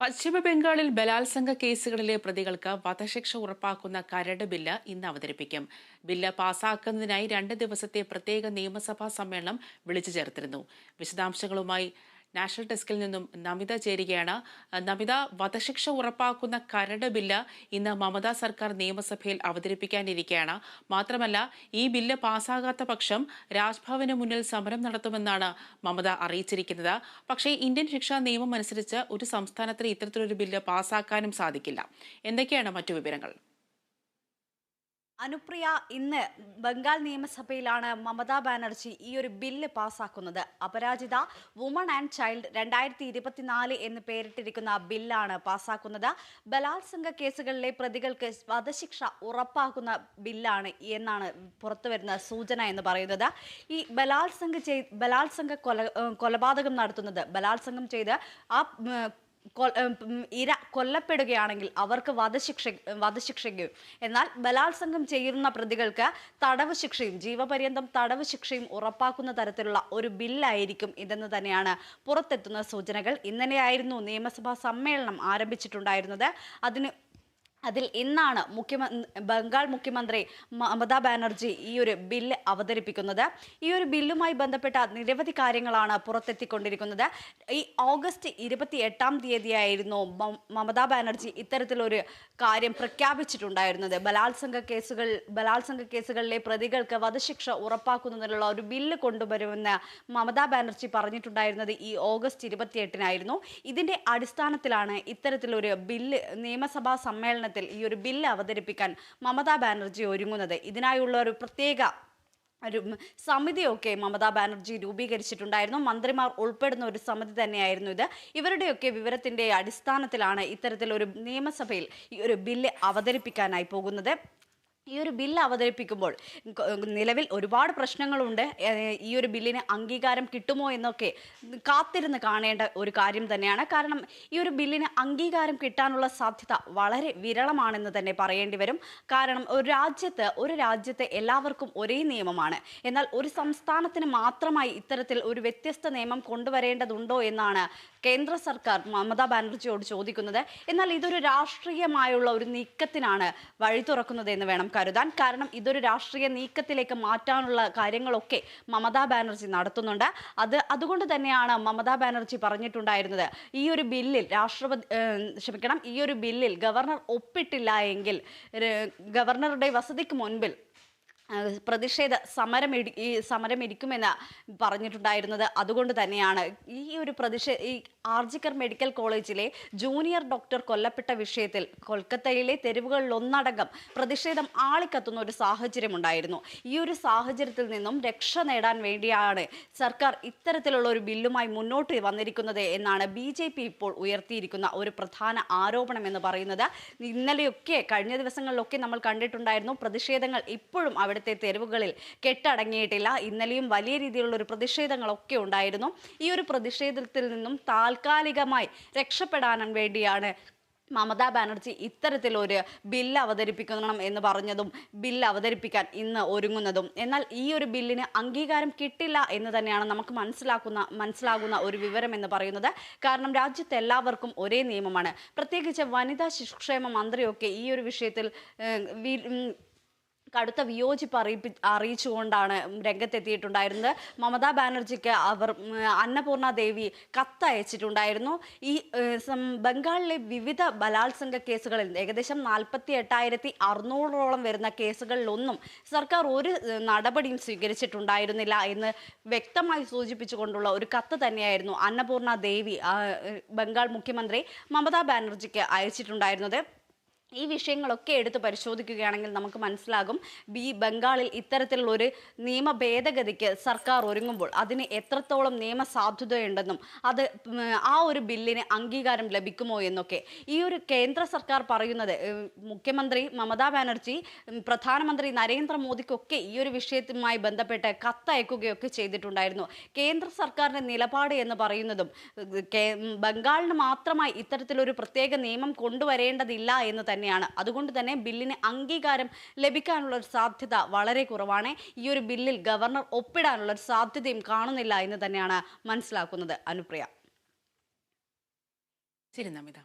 പശ്ചിമ ബംഗാളിൽ ബലാത്സംഗ കേസുകളിലെ പ്രതികൾക്ക് വധശിക്ഷ ഉറപ്പാക്കുന്ന കരട് ബില്ല് ഇന്ന് അവതരിപ്പിക്കും. ബില്ല് പാസാക്കുന്നതിനായി രണ്ട് ദിവസത്തെ പ്രത്യേക നിയമസഭാ സമ്മേളനം വിളിച്ചു ചേർത്തിരുന്നു. വിശദാംശങ്ങളുമായി നാഷണൽ ഡെസ്കിൽ നിന്നും നമിത ചേരുകയാണ്. നമിത വധശിക്ഷ ഉറപ്പാക്കുന്ന കരട് ബില്ല് ഇന്ന് മമതാ സർക്കാർ നിയമസഭയിൽ അവതരിപ്പിക്കാനിരിക്കുകയാണ്. മാത്രമല്ല ഈ ബില്ല് പാസ്സാകാത്ത പക്ഷം രാജ്ഭവന് മുന്നിൽ സമരം നടത്തുമെന്നാണ് മമത അറിയിച്ചിരിക്കുന്നത്. പക്ഷേ ഇന്ത്യൻ ശിക്ഷാ നിയമം അനുസരിച്ച് ഒരു സംസ്ഥാനത്തിന് ഇത്തരത്തിലൊരു ബില്ല് പാസ്സാക്കാനും സാധിക്കില്ല. എന്തൊക്കെയാണ് മറ്റു വിവരങ്ങൾ? അനുപ്രിയ ഇന്ന് ബംഗാൾ നിയമസഭയിലാണ് മമതാ ബാനർജി ഈ ഒരു ബില്ല് പാസ്സാക്കുന്നത് അപരാജിത വുമൺ ആൻഡ് ചൈൽഡ് രണ്ടായിരത്തി ഇരുപത്തിനാല് എന്ന് പേരിട്ടിരിക്കുന്ന ബില്ലാണ് പാസ്സാക്കുന്നത് ബലാത്സംഗ കേസുകളിലെ പ്രതികൾക്ക് വധശിക്ഷ ഉറപ്പാക്കുന്ന ബില്ലാണ് എന്നാണ് പുറത്തുവരുന്ന സൂചന എന്ന് പറയുന്നത്. ഈ ബലാത്സംഗ ചെയ് ബലാത്സംഗ കൊല കൊലപാതകം നടത്തുന്നത് ബലാത്സംഗം ചെയ്ത് ആ ഇര കൊല്ലപ്പെടുകയാണെങ്കിൽ അവർക്ക് വധശിക്ഷ വധശിക്ഷയ്ക്കും. എന്നാൽ ബലാത്സംഗം ചെയ്യുന്ന പ്രതികൾക്ക് തടവ് ശിക്ഷയും ജീവപര്യന്തം തടവ് ശിക്ഷയും ഉറപ്പാക്കുന്ന തരത്തിലുള്ള ഒരു ബില്ലായിരിക്കും ഇതെന്ന് തന്നെയാണ് പുറത്തെത്തുന്ന സൂചനകൾ. ഇന്നലെയായിരുന്നു നിയമസഭാ സമ്മേളനം ആരംഭിച്ചിട്ടുണ്ടായിരുന്നത്. അതിന് അതിൽ ഇന്നാണ് മുഖ്യമന്ത്രി ബംഗാൾ മുഖ്യമന്ത്രി മമതാ ബാനർജി ഈ ഒരു ബില്ല് അവതരിപ്പിക്കുന്നത്. ഈ ഒരു ബില്ലുമായി ബന്ധപ്പെട്ട നിരവധി കാര്യങ്ങളാണ് പുറത്തെത്തിക്കൊണ്ടിരിക്കുന്നത്. ഈ ഓഗസ്റ്റ് ഇരുപത്തി എട്ടാം തീയതിയായിരുന്നു മമതാ ബാനർജി ഇത്തരത്തിലൊരു കാര്യം പ്രഖ്യാപിച്ചിട്ടുണ്ടായിരുന്നത്. ബലാത്സംഗ കേസുകൾ ബലാത്സംഗ കേസുകളിലെ പ്രതികൾക്ക് വധശിക്ഷ ഉറപ്പാക്കുന്നതിനുള്ള ഒരു ബില്ല് കൊണ്ടുവരുമെന്ന് മമതാ ബാനർജി പറഞ്ഞിട്ടുണ്ടായിരുന്നത് ഈ ഓഗസ്റ്റ് ഇരുപത്തിയെട്ടിനായിരുന്നു. ഇതിന്റെ അടിസ്ഥാനത്തിലാണ് ഇത്തരത്തിലൊരു ബില്ല് നിയമസഭാ സമ്മേളനത്തിൽ ഈ ഒരു ബില്ല് അവതരിപ്പിക്കാൻ മമതാ ബാനർജി ഒരുങ്ങുന്നത്. ഇതിനായുള്ള ഒരു പ്രത്യേക ഒരു സമിതിയൊക്കെ മമതാ ബാനർജി രൂപീകരിച്ചിട്ടുണ്ടായിരുന്നു. മന്ത്രിമാർ ഉൾപ്പെടുന്ന ഒരു സമിതി തന്നെയായിരുന്നു ഇത്. ഇവരുടെയൊക്കെ വിവരത്തിന്റെ അടിസ്ഥാനത്തിലാണ് ഇത്തരത്തിലൊരു നിയമസഭയിൽ ഈ ഒരു ബില്ല് അവതരിപ്പിക്കാനായി പോകുന്നത്. ഈ ഒരു ബില്ല് അവതരിപ്പിക്കുമ്പോൾ നിലവിൽ ഒരുപാട് പ്രശ്നങ്ങളുണ്ട്. ഈ ഒരു ബില്ലിന് അംഗീകാരം കിട്ടുമോ എന്നൊക്കെ കാത്തിരുന്ന് കാണേണ്ട ഒരു കാര്യം തന്നെയാണ്. കാരണം ഈ ഒരു ബില്ലിന് അംഗീകാരം കിട്ടാനുള്ള സാധ്യത വളരെ വിരളമാണെന്ന് തന്നെ പറയേണ്ടി വരും. കാരണം ഒരു രാജ്യത്ത് ഒരു രാജ്യത്തെ എല്ലാവർക്കും ഒരേ നിയമമാണ്. എന്നാൽ ഒരു സംസ്ഥാനത്തിന് മാത്രമായി ഇത്തരത്തിൽ ഒരു വ്യത്യസ്ത നിയമം കൊണ്ടുവരേണ്ടതുണ്ടോ എന്നാണ് കേന്ദ്ര സർക്കാർ മമതാ ബാനർജിയോട് ചോദിക്കുന്നത് എന്നാൽ ഇതൊരു രാഷ്ട്രീയമായുള്ള ഒരു നീക്കത്തിനാണ് വഴി തുറക്കുന്നത് എന്ന് വേണം കരുതാൻ. കാരണം ഇതൊരു രാഷ്ട്രീയ നീക്കത്തിലേക്ക് മാറ്റാനുള്ള കാര്യങ്ങളൊക്കെ മമതാ ബാനർജി നടത്തുന്നുണ്ട്. അത് അതുകൊണ്ട് തന്നെയാണ് മമതാ ബാനർജി പറഞ്ഞിട്ടുണ്ടായിരുന്നത് ഈ ഒരു ബില്ലിൽ രാഷ്ട്രപതി ക്ഷമിക്കണം ഈ ഒരു ബില്ലിൽ ഗവർണർ ഒപ്പിട്ടില്ല എങ്കിൽ ഗവർണറുടെ വസതിക്ക് മുൻപിൽ പ്രതിഷേധ സമരം ഈ സമരം ഇരിക്കുമെന്ന് പറഞ്ഞിട്ടുണ്ടായിരുന്നത് അതുകൊണ്ട് തന്നെയാണ്. ഈ ഒരു പ്രതിഷേ ഈ ആർജിക്കർ മെഡിക്കൽ കോളേജിലെ ജൂനിയർ ഡോക്ടർ കൊല്ലപ്പെട്ട വിഷയത്തിൽ കൊൽക്കത്തയിലെ തെരുവുകളിൽ ഒന്നടങ്കം പ്രതിഷേധം ആളിക്കത്തുന്ന ഒരു സാഹചര്യം ഉണ്ടായിരുന്നു ഈ ഒരു സാഹചര്യത്തിൽ നിന്നും രക്ഷ നേടാൻ വേണ്ടിയാണ് സർക്കാർ ഇത്തരത്തിലുള്ള ഒരു ബില്ലുമായി മുന്നോട്ട് വന്നിരിക്കുന്നത് എന്നാണ് ബി ജെ പി ഇപ്പോൾ ഉയർത്തിയിരിക്കുന്ന ഒരു പ്രധാന ആരോപണം എന്ന് പറയുന്നത്. ഇന്നലെയൊക്കെ കഴിഞ്ഞ ദിവസങ്ങളിലൊക്കെ നമ്മൾ കണ്ടിട്ടുണ്ടായിരുന്നു പ്രതിഷേധങ്ങൾ ഇപ്പോഴും അവിടുത്തെ തെരുവുകളിൽ കെട്ടടങ്ങിയിട്ടില്ല. ഇന്നലെയും വലിയ രീതിയിലുള്ള ഒരു പ്രതിഷേധങ്ങളൊക്കെ ഉണ്ടായിരുന്നു. ഈ ഒരു പ്രതിഷേധത്തിൽ നിന്നും താൽക്കാലികമായി രക്ഷപ്പെടാനും വേണ്ടിയാണ് മമതാ ബാനർജി ഇത്തരത്തിലൊരു ബില്ല് അവതരിപ്പിക്കണം എന്ന് പറഞ്ഞതും ബില്ല് അവതരിപ്പിക്കാൻ ഇന്ന് ഒരുങ്ങുന്നതും. എന്നാൽ ഈ ഒരു ബില്ലിന് അംഗീകാരം കിട്ടില്ല എന്ന് തന്നെയാണ് നമുക്ക് മനസ്സിലാക്കുന്ന മനസ്സിലാകുന്ന ഒരു വിവരം എന്ന് പറയുന്നത്. കാരണം രാജ്യത്ത് എല്ലാവർക്കും ഒരേ നിയമമാണ്. പ്രത്യേകിച്ച് വനിതാ ശിശുക്ഷേമ മന്ത്രിയൊക്കെ ഈ ഒരു വിഷയത്തിൽ കടുത്ത വിയോജിപ്പ് അറിയിപ്പി അറിയിച്ചുകൊണ്ടാണ് രംഗത്തെത്തിയിട്ടുണ്ടായിരുന്നത്. മമതാ ബാനർജിക്ക് അവർ അന്നപൂർണ ദേവി കത്തയച്ചിട്ടുണ്ടായിരുന്നു. ഈ ബംഗാളിലെ വിവിധ ബലാത്സംഗ കേസുകളിൽ ഏകദേശം നാൽപ്പത്തി എട്ടായിരത്തി അറുന്നൂറോളം വരുന്ന കേസുകളിലൊന്നും സർക്കാർ ഒരു നടപടിയും സ്വീകരിച്ചിട്ടുണ്ടായിരുന്നില്ല എന്ന് വ്യക്തമായി സൂചിപ്പിച്ചുകൊണ്ടുള്ള ഒരു കത്ത് തന്നെയായിരുന്നു അന്നപൂർണ ദേവി ബംഗാൾ മുഖ്യമന്ത്രി മമതാ ബാനർജിക്ക് അയച്ചിട്ടുണ്ടായിരുന്നത്. ഈ വിഷയങ്ങളൊക്കെ എടുത്ത് പരിശോധിക്കുകയാണെങ്കിൽ നമുക്ക് മനസ്സിലാകും. ബി ബംഗാളിൽ ഇത്തരത്തിലുള്ള ഒരു നിയമ ഭേദഗതിക്ക് സർക്കാർ ഒരുങ്ങുമ്പോൾ അതിന് എത്രത്തോളം നിയമ സാധുതയുണ്ടെന്നും അത് ആ ഒരു ബില്ലിന് അംഗീകാരം ലഭിക്കുമോ എന്നൊക്കെ. ഈ ഒരു കേന്ദ്ര സർക്കാർ പറയുന്നത് മുഖ്യമന്ത്രി മമതാ ബാനർജി പ്രധാനമന്ത്രി നരേന്ദ്രമോദിക്കൊക്കെ ഈ ഒരു വിഷയവുമായി ബന്ധപ്പെട്ട് കത്തയക്കുകയൊക്കെ ചെയ്തിട്ടുണ്ടായിരുന്നു. കേന്ദ്ര സർക്കാരിന്റെ നിലപാട് എന്ന് പറയുന്നതും ബംഗാളിന് മാത്രമായി ഇത്തരത്തിലൊരു പ്രത്യേക നിയമം കൊണ്ടുവരേണ്ടതില്ല എന്ന് തന്നെയാണ്. അതുകൊണ്ട് തന്നെ ബില്ലിന് അംഗീകാരം ലഭിക്കാനുള്ള ഒരു സാധ്യത വളരെ കുറവാണ്. ഈ ഒരു ബില്ലിൽ ഗവർണർ ഒപ്പിടാനുള്ള ഒരു സാധ്യതയും കാണുന്നില്ല എന്ന് തന്നെയാണ് മനസ്സിലാക്കുന്നത്. അനുപ്രിയ. ശരി നമിത.